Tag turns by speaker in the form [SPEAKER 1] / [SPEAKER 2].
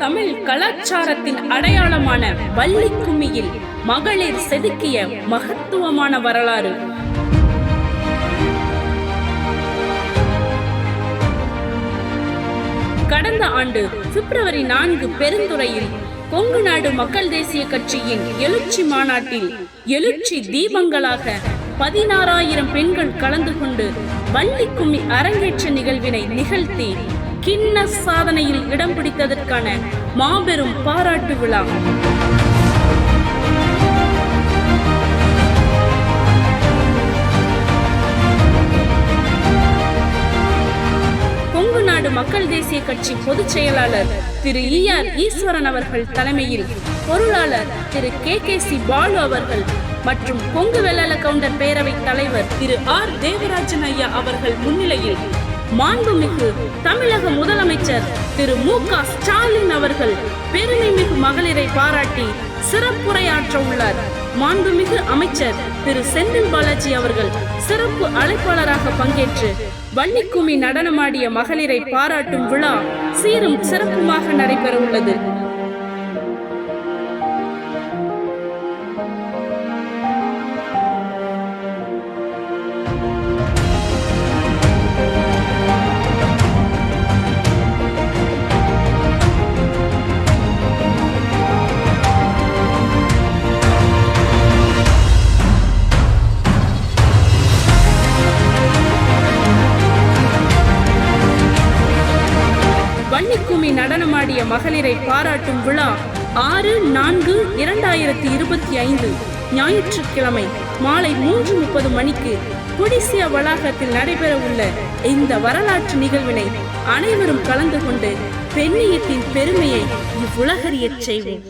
[SPEAKER 1] தமிழ் கலாச்சாரத்தின் அடையாளமான வள்ளி கும்மியில் மகளிர் செதுக்கிய மகத்துவமான வரலாறு. கடந்த ஆண்டு பிப்ரவரி நான்கு பெருந்துறையில் கொங்கு நாடு மக்கள் தேசிய கட்சியின் எழுச்சி மாநாட்டில் எழுச்சி தீபங்களாக பதினாறாயிரம் பெண்கள் கலந்து கொண்டு வள்ளி கும்மி அரங்கேற்ற நிகழ்வினை நிகழ்த்தி கிண்ண சாதனையில் இடம் பிடித்ததற்கான மாபெரும் பாராட்டு விழா. கொங்கு நாடு மக்கள் தேசிய கட்சி பொதுச் செயலாளர் திரு இ ஆர் ஈஸ்வரன் அவர்கள் தலைமையில் பொருளாளர் Thiru K K C Balu அவர்கள் மற்றும் கொங்கு வெள்ளாள கவுண்டர் பேரவை தலைவர் திரு ஆர் தேவராஜன் ஐயா அவர்கள் முன்னிலையில் மாண்புமிகு தமிழக முதலமைச்சர் திரு மு க ஸ்டாலின் அவர்கள் பெருமைமிகு மகளிரை பாராட்டி சிறப்புரையாற்ற உள்ளார். மாண்புமிகு அமைச்சர் திரு செந்தில் பாலாஜி அவர்கள் சிறப்பு அழைப்பாளராக பங்கேற்று வள்ளிக்குமி நடனமாடிய மகளிரை பாராட்டும் விழா சீரும் சிறப்புமாக நடைபெற உள்ளது. வன்னிக்குமி நடனமாடிய மகளிரை பாராட்டும் விழா ஆறு நான்கு இரண்டாயிரத்தி இருபத்தி ஐந்து ஞாயிற்றுக்கிழமை மாலை மூன்று முப்பது மணிக்கு கொடிசியா வளாகத்தில் நடைபெற உள்ள இந்த வரலாற்று நிகழ்வினை அனைவரும் கலந்து கொண்டு பெண்ணியத்தின் பெருமையை இவ்வுலகறியச் செய்வோம்.